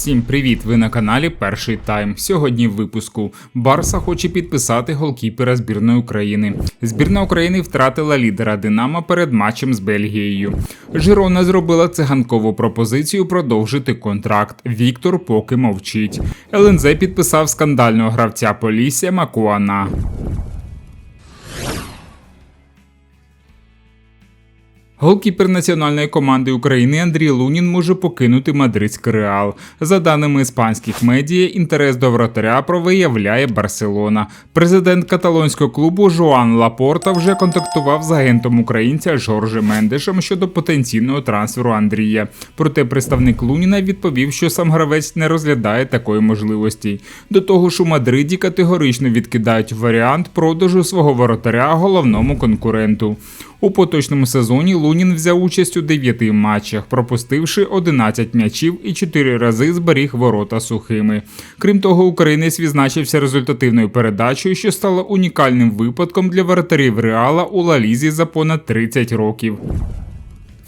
Всім привіт! Ви на каналі Перший Тайм. Сьогодні в випуску Барса хоче підписати голкіпера збірної України. Збірна України втратила лідера Динамо перед матчем з Бельгією. Жирона зробила циганкову пропозицію продовжити контракт. Віктор поки мовчить. ЛНЗ підписав скандального гравця Полісся Макуана. Голкіпер національної команди України Андрій Лунін може покинути мадридський реал. За даними іспанських медіа, інтерес до вратаря провиявляє Барселона. Президент каталонського клубу Жоан Лапорта вже контактував з агентом українця Жоржем Мендешем щодо потенційного трансферу Андрія. Проте представник Луніна відповів, що сам гравець не розглядає такої можливості. До того ж, у Мадриді категорично відкидають варіант продажу свого воротаря головному конкуренту. У поточному сезоні Лунін взяв участь у 9 матчах, пропустивши 11 м'ячів і 4 рази зберіг ворота сухими. Крім того, українець відзначився результативною передачею, що стала унікальним випадком для воротарів Реала у Лалізі за понад 30 років.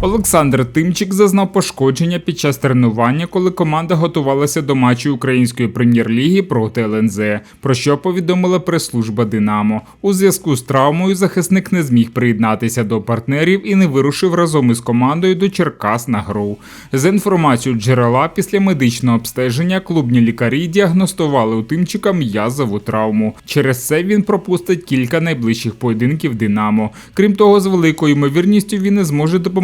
Олександр Тимчик зазнав пошкодження під час тренування, коли команда готувалася до матчу української прем'єр-ліги проти ЛНЗ, про що повідомила прес-служба Динамо. У зв'язку з травмою захисник не зміг приєднатися до партнерів і не вирушив разом із командою до Черкас на гру. За інформацією джерела, після медичного обстеження клубні лікарі діагностували у Тимчика м'язову травму. Через це він пропустить кілька найближчих поєдинків Динамо. Крім того, з великою ймовірністю він не зможе допомогти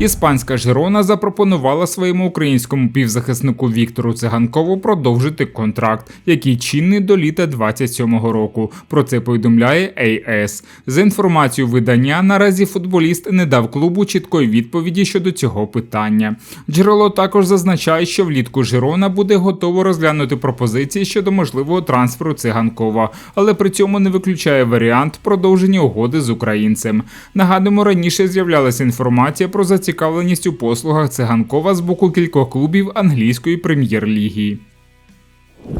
Іспанська Жирона запропонувала своєму українському півзахиснику Віктору Циганкову продовжити контракт, який чинний до літа 27-го року. Про це повідомляє АС. За інформацією видання, наразі футболіст не дав клубу чіткої відповіді щодо цього питання. Джерело також зазначає, що влітку Жирона буде готово розглянути пропозиції щодо можливого трансферу циганкова, але при цьому не виключає варіант продовження угоди з українцем. Нагадуємо, раніше з'являлася інформація про зацікавленість у послугах циганкова з боку кількох клубів англійської прем'єр-ліги.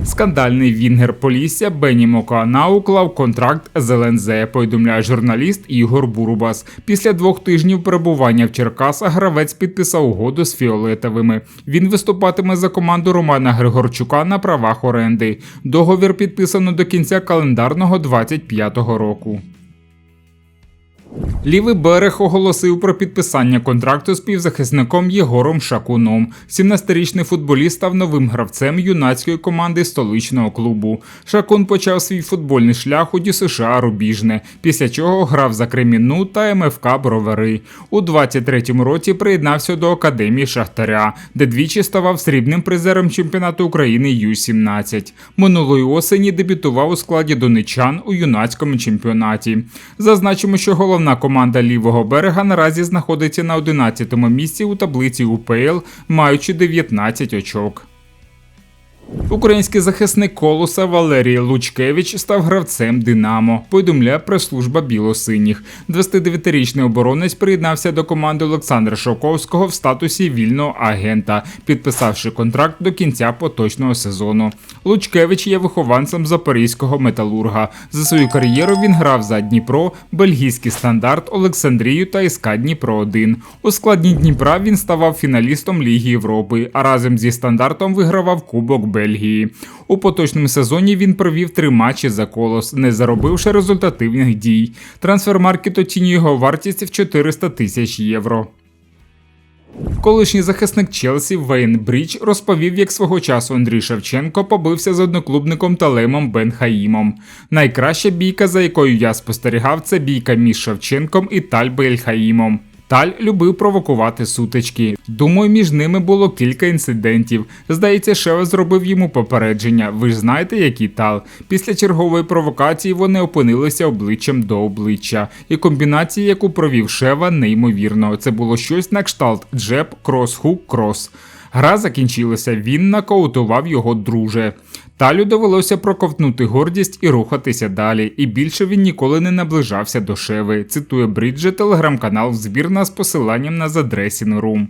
Скандальний вінгер Полісся Бені Мокоана уклав контракт з ЛНЗ, повідомляє журналіст Ігор Бурбас. Після двох тижнів перебування в Черкасах гравець підписав угоду з фіолетовими. Він виступатиме за команду Романа Григорчука на правах оренди. Договір підписано до кінця календарного 25-го року. Лівий берег оголосив про підписання контракту з півзахисником Єгором Шакуном. 17-річний футболіст став новим гравцем юнацької команди столичного клубу. Шакун почав свій футбольний шлях у ДЮСШ Рубіжне, після чого грав за Кремінну та МФК Бровари. У 23-му році приєднався до академії Шахтаря, де двічі ставав срібним призером чемпіонату України Ю-17. Минулої осені дебютував у складі донечан у юнацькому чемпіонаті. Зазначимо, що головна команда лівого берега наразі знаходиться на 11-му місці у таблиці УПЛ, маючи 19 очок. Український захисник колоса Валерій Лучкевич став гравцем Динамо. Повідомляє прес-служба білосиніх. 29-річний оборонець приєднався до команди Олександра Шовковського в статусі вільного агента, підписавши контракт до кінця поточного сезону. Лучкевич є вихованцем запорізького металурга. За свою кар'єру він грав за Дніпро, бельгійський стандарт, Олександрію та СК Дніпро 1 У складні Дніпра він ставав фіналістом Ліги Європи, а разом зі стандартом вигравав Кубок Б. Бельгії. У поточному сезоні він провів три матчі за колос, не заробивши результативних дій. Трансфермаркет оцінює його вартість в 400 тисяч євро. Колишній захисник Челсі Вейн Брідж розповів, як свого часу Андрій Шевченко побився з одноклубником Талемом Бен Хаїмом. Найкраща бійка, за якою я спостерігав, це бійка між Шевченком і Тальбель Хаїмом. Таль любив провокувати сутички. Думаю, між ними було кілька інцидентів. Здається, Шева зробив йому попередження. Ви ж знаєте, який тал. Після чергової провокації вони опинилися обличчям до обличчя. І комбінація, яку провів Шева, неймовірно. Це було щось на кшталт джеб, крос, хук, крос. Гра закінчилася, він нокаутував його друже. Талю довелося проковтнути гордість і рухатися далі, і більше він ніколи не наближався до Шеви. Цитує Бріджі телеграм-канал збірна з посиланням на Dressing Room.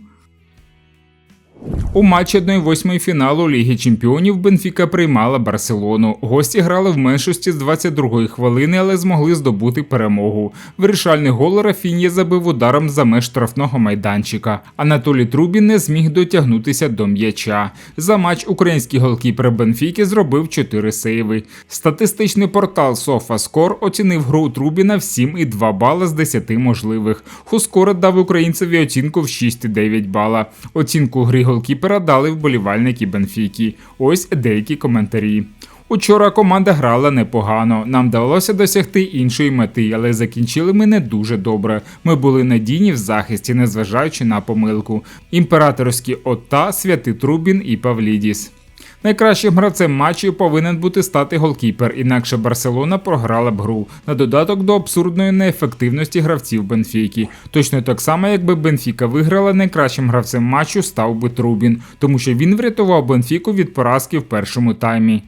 У матчі 1-8 фіналу Ліги Чемпіонів Бенфіка приймала Барселону. Гості грали в меншості з 22-ї хвилини, але змогли здобути перемогу. Вирішальний гол Рафінія забив ударом за меж штрафного майданчика. Анатолій Трубін не зміг дотягнутися до м'яча. За матч український голкіпер Бенфіки зробив 4 сейви. Статистичний портал SofaScore оцінив гру Трубіна в 7,2 бала з 10 можливих. Хускора дав українцеві оцінку в 6,9 бала. Оцінку гри голкіпера дали вболівальники Бенфіки. Ось деякі коментарі. Учора команда грала непогано. Нам вдалося досягти іншої мети, але закінчили ми не дуже добре. Ми були надійні в захисті, незважаючи на помилку. Імператорські Отта, Святий Трубін і Павлідіс. Найкращим гравцем матчу повинен бути стати голкіпер, інакше Барселона програла б гру на додаток до абсурдної неефективності гравців Бенфіки. Точно так само, якби Бенфіка виграла, найкращим гравцем матчу став би Трубін, тому що він врятував Бенфіку від поразки в першому таймі.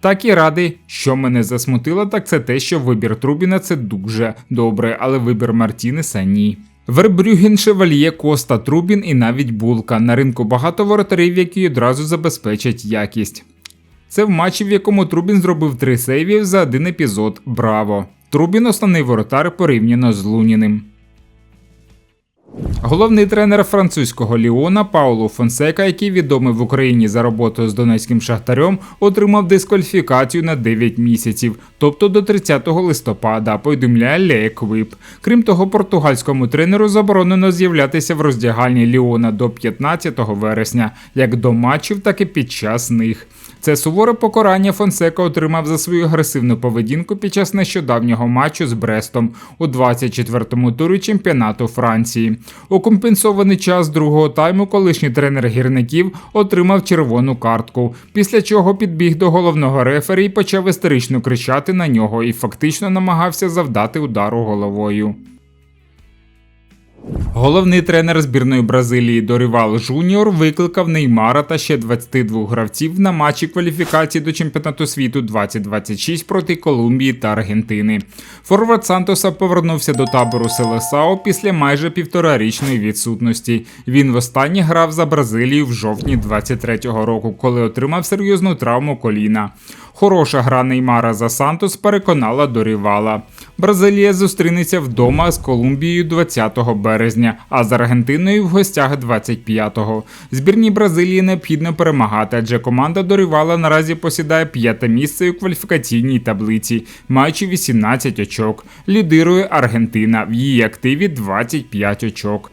Так і радий, що мене засмутило, так це те, що вибір Трубіна це дуже добре, але вибір Мартінеса ні. Вербрюген, Шевальє, Коста, Трубін і навіть Булка. На ринку багато воротарів, які одразу забезпечать якість. Це в матчі, в якому Трубін зробив три сейвів за один епізод. Браво! Трубін основний воротар порівняно з Луніним. Головний тренер французького Ліона Пауло Фонсека, який відомий в Україні за роботою з донецьким шахтарем, отримав дискваліфікацію на 9 місяців, тобто до 30 листопада, повідомляє Equipe. Крім того, португальському тренеру заборонено з'являтися в роздягальні Ліона до 15 вересня, як до матчів, так і під час них. Це суворе покарання Фонсека отримав за свою агресивну поведінку під час нещодавнього матчу з Брестом у 24-му турі чемпіонату Франції. У компенсований час другого тайму колишній тренер гірників отримав червону картку, після чого підбіг до головного рефері і почав істерично кричати на нього і фактично намагався завдати удару головою. Головний тренер збірної Бразилії Дорівал Жуніор викликав Неймара та ще 22 гравців на матчі кваліфікації до чемпіонату світу 2026 проти Колумбії та Аргентини. Форвард Сантоса повернувся до табору Селесао після майже півторарічної відсутності. Він востаннє грав за Бразилію в жовтні 23-го року, коли отримав серйозну травму коліна. Хороша гра Неймара за Сантос переконала Дорівала. Бразилія зустрінеться вдома з Колумбією 20 березня, а з Аргентиною в гостях 25-го. Збірній Бразилії необхідно перемагати, адже команда Дорівала наразі посідає п'яте місце у кваліфікаційній таблиці, маючи 18 очок. Лідирує Аргентина в її активі 25 очок.